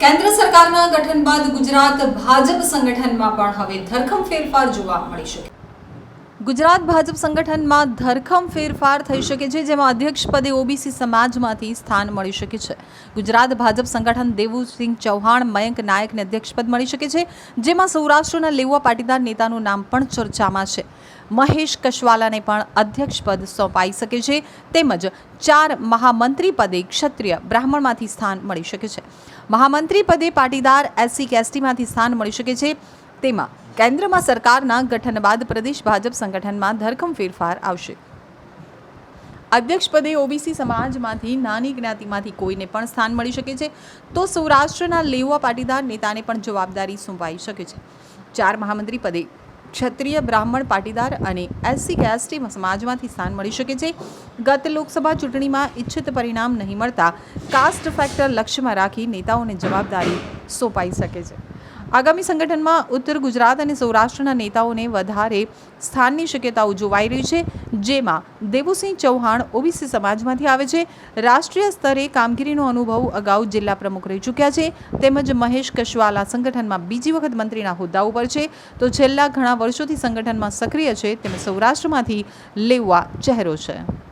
સરકારના ગઠન બાદ ગુજરાત ભાજપ સંગઠનમાં પણ હવે ધરખમ ફેરફાર જોવા મળી શકે. ગુજરાત ભાજપ સંગઠનમાં ધરખમ ફેરફાર થઈ શકે છે, જેમાં અધ્યક્ષ પદે ઓબીસી સમાજમાંથી સ્થાન મળી શકે છે. ગુજરાત ભાજપ સંગઠન દેવુસિંહ ચૌહાણ, મયંક નાયકને અધ્યક્ષપદ મળી શકે છે, જેમાં સૌરાષ્ટ્રના લેવા પાટીદાર નેતાનું નામ પણ ચર્ચામાં છે. મહેશ કશવાલાને પણ અધ્યક્ષપદ સોંપાઈ શકે છે. તેમજ ચાર મહામંત્રી પદે ક્ષત્રિય બ્રાહ્મણમાંથી સ્થાન મળી શકે છે. મહામંત્રી પદે પાટીદાર, એસસી કેસટીમાંથી સ્થાન મળી શકે છે. તેમાં કેન્દ્રમાં સરકારના ગઠન બાદ પ્રદેશ ભાજપ સંગઠનમાં ધરખમ ફેરફાર આવશે. અધ્યક્ષ પદે ઓબીસી સમાજમાંથી નાની જ્ઞાતિમાંથી કોઈને પણ સ્થાન મળી શકે છે. તો સૌરાષ્ટ્રના લેવા પાટીદાર નેતાને પણ જવાબદારી સોંપાઈ શકે છે. ચાર મહામંત્રી પદે ક્ષત્રિય બ્રાહ્મણ પાટીદાર અને એસસી કેએસટી સમાજમાંથી સ્થાન મળી શકે છે. ગત લોકસભા ચૂંટણીમાં ઇચ્છિત પરિણામ નહીં મળતા કાસ્ટ ફેક્ટર લક્ષ્યમાં રાખી નેતાઓને જવાબદારી સોંપાઈ શકે છે. આગામી સંગઠનમાં ઉત્તર ગુજરાત અને સૌરાષ્ટ્રના નેતાઓને વધારે સ્થાનની શક્યતાઓ જોવાઈ રહી છે, જેમાં દેવુસિંહ ચૌહાણ ઓબીસી સમાજમાંથી આવે છે. રાષ્ટ્રીય સ્તરે કામગીરીનો અનુભવ અગાઉ જિલ્લા પ્રમુખ રહી ચૂક્યા છે. તેમજ મહેશ કશવાલા સંગઠનમાં બીજી વખત મંત્રીના હોદ્દા ઉપર છે. તો છેલ્લા ઘણા વર્ષોથી સંગઠનમાં સક્રિય છે. તેમજ સૌરાષ્ટ્રમાંથી લેવા ચહેરો છે.